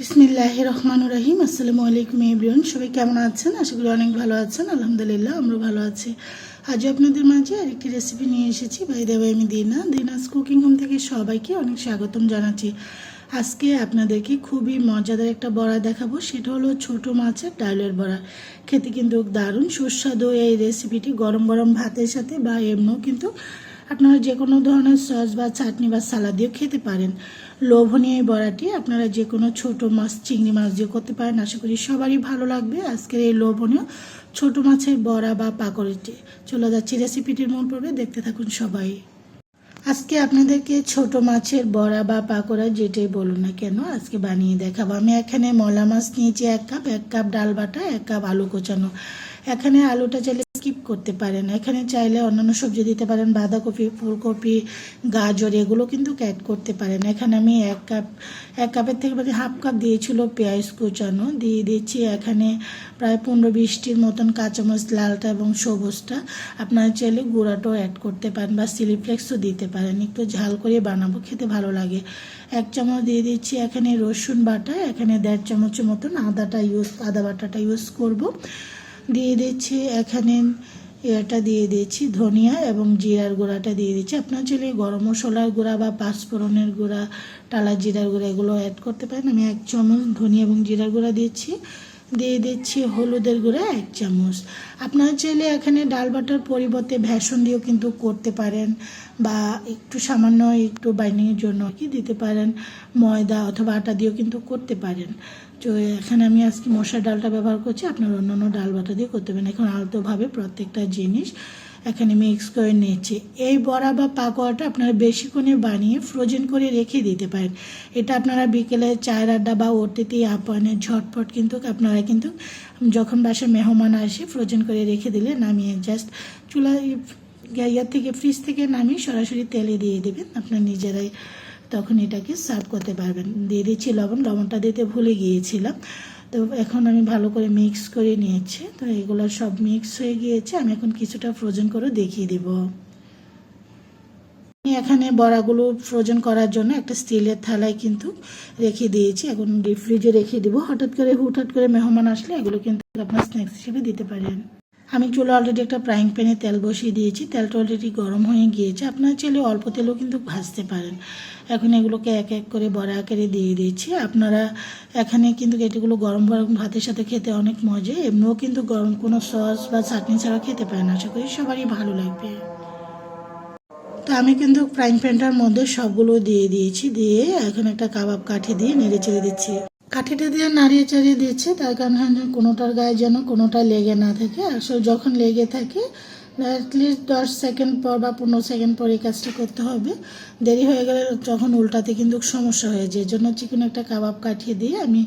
বিসমিল্লাহ রহমান রাহিম, আসসালামু আলাইকুম এভরিওয়ান সবাই কেমন আছেন? আশা করি অনেক ভালো আছেন। আলহামদুলিল্লাহ আমরা ভালো আছি। আজ আপনাদের মাঝে আরেকটি রেসিপি নিয়ে এসেছি। ভাই দেবাই আমি দিনা। দিনাস কুকিং হোম থেকে সবাইকে অনেক স্বাগতম জানাচ্ছি। আজকে আপনাদেরকে খুবই মজাদার একটা বড়া দেখাবো। সেটা হলো ছোট মাছের ডালের বড়া। খেতে কিন্তু দারুণ সুস্বাদু এই রেসিপিটি গরম গরম ভাতের সাথে বা এমনিও কিন্তু আপনারা যে কোনো ধরনের সস বা চাটনি বা সালাদ দিয়েও খেতে পারেন। লোভনীয় বড়াটি আপনারা যে কোনো ছোট মাছ, চিংড়ি মাছ দিয়ে করতে পারেন। আশা করি সবারই ভালো লাগবে আজকের এই লোভনীয় ছোট মাছের বড়া বা পাকড়িটি। চলে যাচ্ছি রেসিপিটির মূল পর্বে। দেখতে থাকুন সবাই। আজকে আপনাদেরকে ছোট মাছের বড়া বা পাকোড়া যেটাই বলুন না কেন আজকে বানিয়ে দেখাবো। আমি এখানে মলা মাছ নিয়েছি এক কাপ এক কাপ ডাল বাটা, এক কাপ আলু কোচানো। এখানে আলুটা চাইলে স্কিপ করতে পারেন। এখানে চাইলে অন্যান্য সবজি দিতে পারেন, বাঁধাকপি, ফুলকপি, গাজর, এগুলো কিন্তু অ্যাড করতে পারেন। এখানে আমি এক কাপ এক কাপের থেকে মানে হাফ কাপ দিয়েছিল পেঁয়াজ কুচানো। দিয়ে দিচ্ছি এখানে প্রায় পনেরো বিশটির মতন কাঁচামরিচ, লালটা এবং সবুজটা। আপনারা চাইলে গুঁড়াটাও অ্যাড করতে পারেন বা সিলিফ্লেক্সও দিতে পারেন। একটু ঝাল করে বানাবো, খেতে ভালো লাগে। এক চামচ দিয়ে দিচ্ছি এখানে রসুন বাটা। এখানে দেড় চামচের মতন আদাটা ইউজ আদা বাটাটা ইউজ করব। দিয়ে দিচ্ছি, এখানে এটা দিয়ে দিচ্ছি, ধনিয়া এবং জিরার গুঁড়াটা দিয়ে দিচ্ছি। আপনার চাইলে গরম মশলার গুঁড়া বা পাঁচফোড়নের গুঁড়া টালা জিরার গুঁড়া এগুলো অ্যাড করতে পারেন। আমি এক চামচ ধনিয়া এবং জিরার গুঁড়া দিচ্ছি। দিয়ে দিচ্ছি হলুদের গুঁড়া এক চামচ। আপনারা চাইলে এখানে ডাল বাটার পরিবর্তে ভ্যাসন দিয়েও কিন্তু করতে পারেন বা একটু সামান্য একটু বাইন্ডিংয়ের জন্য কি দিতে পারেন, ময়দা অথবা আটা দিয়েও কিন্তু করতে পারেন। তো এখানে আমি আজকে মশার ডালটা ব্যবহার করছি। আপনার অন্য অন্য ডাল বাটা দিয়ে করতে পারেন। এখন আলতোভাবে প্রত্যেকটা জিনিস এখানে মিক্স করে নিয়েছি এই বড়া বা পাকোয়াটা আপনারা বেশিক্ষণে বানিয়ে ফ্রোজেন করে রেখে দিতে পারেন। এটা আপনারা বিকেলে চায়ের আড্ডা বা ওটিতে আপানে ঝটপট কিন্তু আপনারা কিন্তু যখন বাসায় মেহমান আসে ফ্রোজেন করে রেখে দিলে নামিয়ে জাস্ট চুলা ইয়ার থেকে ফ্রিজ থেকে নামিয়ে সরাসরি তেলে দিয়ে দেবেন। আপনার নিজেরাই তখন এটাকে সার্ভ করতে পারবেন। দিয়ে দিচ্ছি লবণ, লবণটা দিতে ভুলে গিয়েছিলাম। তো এখন আমি ভালো করে মিক্স করে নিয়েছি। তো এগুলো সব মিক্স হয়ে গিয়েছে। আমি এখন কিছুটা ফ্রোজেন করে দেখিয়ে দিব। আমি এখানে বড়াগুলো ফ্রোজেন করার জন্য একটা স্টিলের থালায় কিন্তু রেখে দিয়েছি। এখন ডিপ ফ্রিজে রেখে দিব। হঠাৎ করে, হুটহাট করে মেহমান আসলে এগুলো কিন্তু আপনার স্ন্যাক্স হিসেবে দিতে পারেন। আমি চুলো অলরেডি একটা ফ্রাইং প্যানে তেল বসিয়ে দিয়েছি। তেলটা অলরেডি গরম হয়ে গিয়েছে। আপনারা চাইলে অল্প তেলও কিন্তু ভাজতে পারেন। এখন এগুলোকে এক এক করে বড়া আকারে দিয়ে দিয়েছি আপনারা এখানে কিন্তু এটিগুলো গরম গরম ভাতের সাথে খেতে অনেক মজা। এমনিও কিন্তু গরম কোনো সস বা চাটনি ছাড়া খেতে পারেন। আশা করি সবারই ভালো লাগবে। তো আমি কিন্তু ফ্রাইং প্যানটার মধ্যে সবগুলো দিয়ে দিয়েছি। দিয়ে এখন একটা কাবাব কাঠি দিয়ে নেড়ে চেড়ে দিচ্ছি। কাঠিটা দিয়ে নাড়িয়ে চাড়িয়ে দিচ্ছে, তার কারণে কোনোটার গায়ে যেন কোনোটা লেগে না থাকে। আসলে যখন লেগে থাকে অ্যাটলিস্ট দশ সেকেন্ড পর বা পনেরো সেকেন্ড পর এই কাজটা করতে হবে। দেরি হয়ে গেলে যখন উল্টাতে কিন্তু সমস্যা হয়ে যায়। জন্য চিকেন একটা কাবাব কাঠিয়ে দিয়ে আমি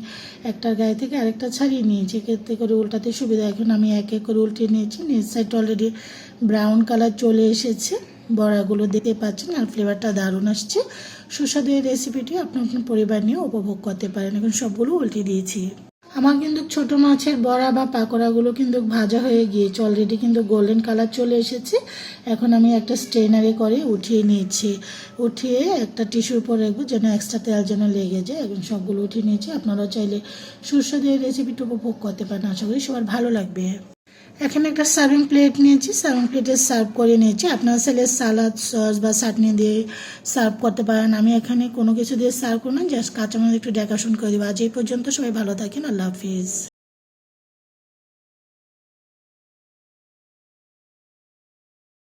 একটার গায়ে থেকে আরেকটা ছাড়িয়ে নিয়েছি এক্ষেত্রে করে উল্টাতে সুবিধা এখন আমি এক এক করে উল্টে নিয়েছি। নিচ সাইডটা অলরেডি ব্রাউন কালার চলে এসেছে। বড়াগুলো দেখতে পাচ্ছেন আর ফ্লেভারটা দারুণ আসছে। সুস্বাদু এই রেসিপিটি আপনি আপনার পরিবার নিয়ে উপভোগ করতে পারেন। এখন সবগুলো উল্টে দিয়েছি। আমার কিন্তু ছোট মাছের বড়া বা পাকোড়াগুলো কিন্তু ভাজা হয়ে গিয়েছে। অলরেডি কিন্তু গোল্ডেন কালার চলে এসেছে। এখন আমি একটা স্ট্রেনারে করে উঠিয়ে নিয়েছি। উঠিয়ে একটা টিস্যুর উপর রাখব যেন এক্সট্রা তেল যেন লেগে যায়। এখন সবগুলো উঠিয়ে নিয়েছি। আপনারাও চাইলে সুস্বাদু এই রেসিপিটা উপভোগ করতে পারেন। আশা করি সবার ভালো লাগবে। এখানে একটা সার্ভিং প্লেট নিয়েছি। সার্ভিং প্লেটে সার্ভ করে নিয়েছি। আপনারা চাইলে সালাদ সস বা চাটনি দিয়ে সার্ভ করতে পারেন। আমি এখানে কোনো কিছু দিয়ে সার্ভ করব না। জাস্ট কাঁচামরিচ একটু ডেকোরেশন করে দেবো। আজ এই পর্যন্ত সবাই ভালো থাকেন। আল্লাহ হাফিজ।